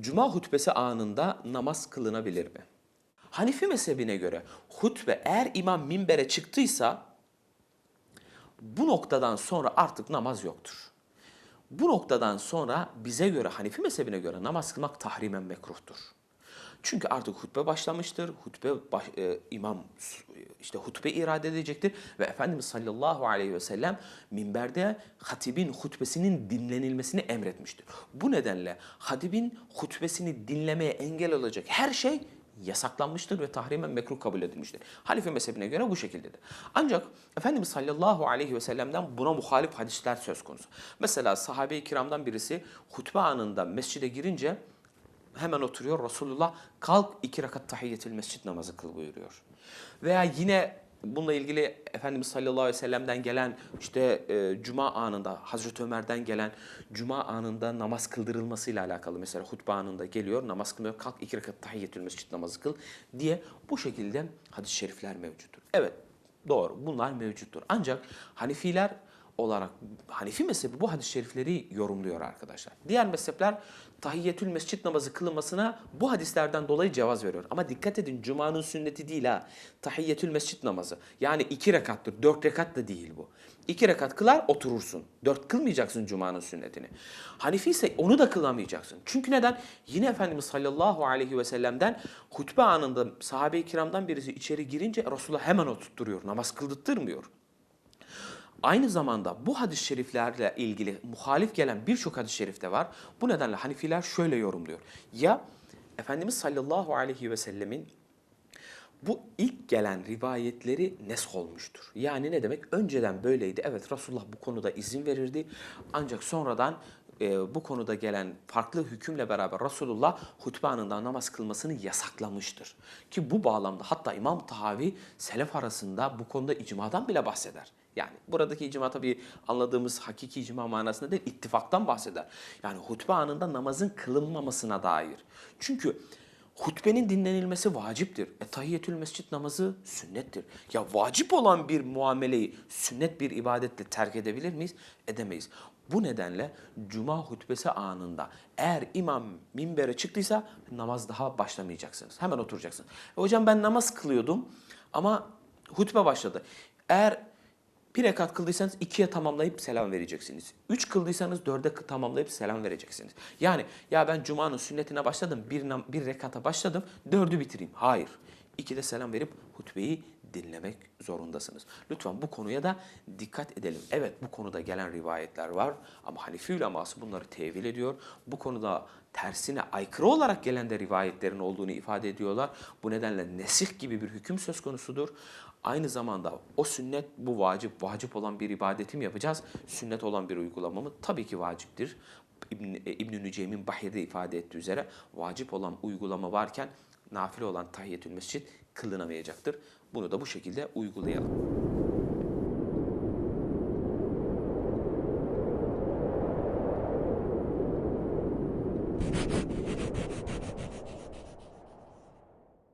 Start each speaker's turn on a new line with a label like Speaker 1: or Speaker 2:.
Speaker 1: Cuma hutbesi anında namaz kılınabilir mi? Hanifi mezhebine göre hutbe eğer imam minbere çıktıysa bu noktadan sonra artık namaz yoktur. Bu noktadan sonra bize göre Hanifi mezhebine göre namaz kılmak tahrimen mekruhtur. Çünkü artık hutbe başlamıştır. Hutbe baş- e, imam işte hutbe irade edecektir ve Efendimiz sallallahu aleyhi ve sellem minberde hatibin hutbesinin dinlenilmesini emretmiştir. Bu nedenle hatibin hutbesini dinlemeye engel olacak her şey yasaklanmıştır ve tahrimen mekruh kabul edilmiştir. Halife mezhebine göre bu şekildedir. Ancak Efendimiz sallallahu aleyhi ve sellem'den buna muhalif hadisler söz konusu. Mesela sahabe-i kiramdan birisi hutbe anında mescide girince hemen oturuyor. Resulullah kalk iki rekat tahiyyetül mescid namazı kıl buyuruyor. Veya yine bununla ilgili Efendimiz sallallahu aleyhi ve sellem'den gelen işte e, cuma anında Hazreti Ömer'den gelen cuma anında namaz kıldırılmasıyla alakalı mesela hutbe anında geliyor namaz kılmıyor kalk iki rekat tahiyyetül mescid namazı kıl diye bu şekilde hadis-i şerifler mevcuttur. Evet doğru bunlar mevcuttur. Ancak Hanifiler olarak Hanifi mezhebi bu hadis-i şerifleri yorumluyor arkadaşlar. Diğer mezhepler tahiyyetül mescit namazı kılınmasına bu hadislerden dolayı cevaz veriyor. Ama dikkat edin cumanın sünneti değil ha. Tahiyyetül mescit namazı. Yani iki rekattır. Dört rekat da değil bu. İki rekat kılar oturursun. Dört kılmayacaksın cumanın sünnetini. Hanifi ise onu da kılamayacaksın. Çünkü neden? Yine Efendimiz sallallahu aleyhi ve sellem'den hutbe anında sahabe-i kiramdan birisi içeri girince Resulullah hemen oturtturuyor. Namaz kıldırtmıyor. Aynı zamanda bu hadis-i şeriflerle ilgili muhalif gelen birçok hadis-i şerif de var. Bu nedenle Hanifiler şöyle yorumluyor. Ya Efendimiz sallallahu aleyhi ve sellemin bu ilk gelen rivayetleri nesk olmuştur. Yani ne demek? Önceden böyleydi. Evet Resulullah bu konuda izin verirdi. Ancak sonradan e, bu konuda gelen farklı hükümle beraber Resulullah hutbe anında namaz kılmasını yasaklamıştır. Ki bu bağlamda hatta İmam Tahavi selef arasında bu konuda icmadan bile bahseder. Yani buradaki icma tabii anladığımız hakiki icma manasında değil, ittifaktan bahseder. Yani hutbe anında namazın kılınmamasına dair. Çünkü hutbenin dinlenilmesi vaciptir. E tahiyyetül mescit namazı sünnettir. Ya vacip olan bir muameleyi sünnet bir ibadetle terk edebilir miyiz? Edemeyiz. Bu nedenle cuma hutbesi anında eğer imam minbere çıktıysa namaz daha başlamayacaksınız. Hemen oturacaksınız. E hocam ben namaz kılıyordum ama hutbe başladı. Eğer bir rekat kıldıysanız ikiye tamamlayıp selam vereceksiniz. Üç kıldıysanız dörde tamamlayıp selam vereceksiniz. Yani ya ben Cuma'nın sünnetine başladım, bir, bir rekata başladım, dördü bitireyim. Hayır. İkide selam verip hutbeyi dinlemek zorundasınız. Lütfen bu konuya da dikkat edelim. Evet bu konuda gelen rivayetler var ama Hanefi uleması bunları tevil ediyor. Bu konuda tersine aykırı olarak gelen de rivayetlerin olduğunu ifade ediyorlar. Bu nedenle nesih gibi bir hüküm söz konusudur. Aynı zamanda o sünnet bu vacip, vacip olan bir ibadeti mi yapacağız? Sünnet olan bir uygulama mı? Tabii ki vaciptir. İbn, e, İbn-i Nüceym'in Bahir'de ifade ettiği üzere vacip olan uygulama varken nafile olan tahiyyetül mescid kılınamayacaktır. Bunu da bu şekilde uygulayalım.